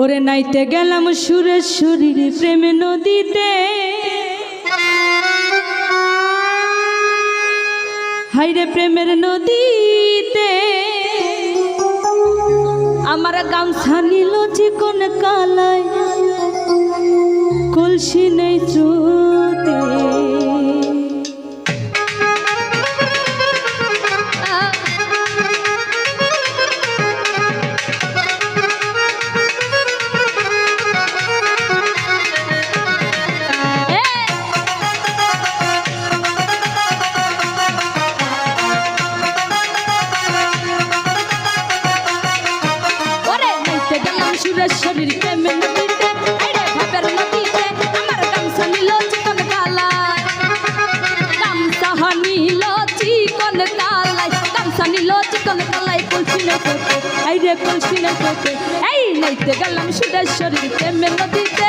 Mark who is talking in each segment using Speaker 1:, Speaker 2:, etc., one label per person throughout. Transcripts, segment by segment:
Speaker 1: ওরে নাইতে গেলাম সুরেশ্বরীর প্রেম নদীতে। হাইরে প্রেমের নদীতে। আমার গামছা নিল চিকন কালায়। কলসি নেই চোখ পুরা শরীর প্রেমে নদীতে এড়ে ভাবের নদীতে আমার গামছা নিল চিকন কালায়। গামছা নিল চিকন কালায়। গামছা নিল চিকন কালায় কলসি না কোপে আইরে কলসি না কোপে এই নাইতে গেলাম সুরেশ্বরীর প্রেমে নদীতে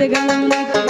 Speaker 1: দেখতে গেলাম না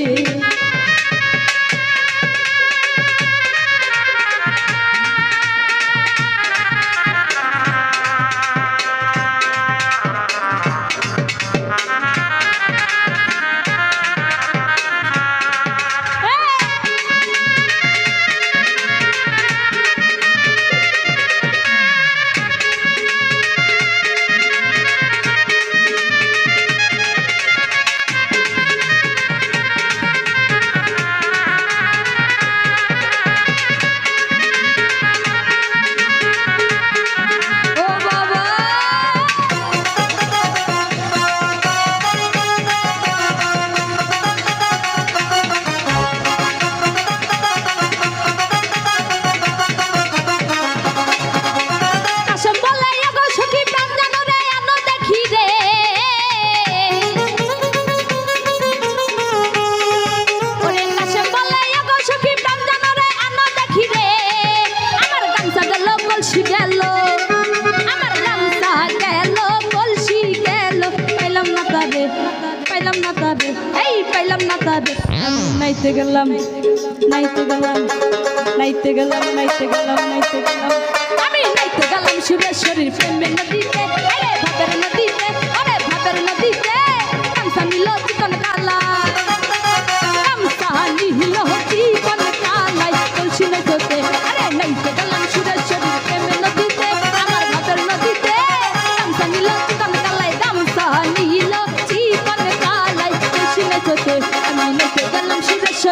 Speaker 1: নাইতে গেলাম নাইতে গেলাম নাইতে গেলাম নাইতে গেলাম নাইতে গেলাম। আমি নাইতে গেলাম শিবেশ্বরীর প্রেমের নদীতে, আরে ভাতের নদীতে।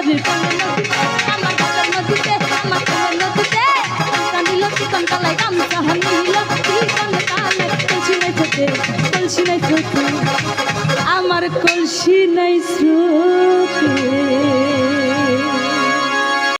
Speaker 1: নদীর কন্যা নদী আমার কাকার নদীতে আমার কন্যা নদীতে কান্দিল চিকন কালাই গামছা হানিল চিকন কালাই আমার কলসি নাই শ্রু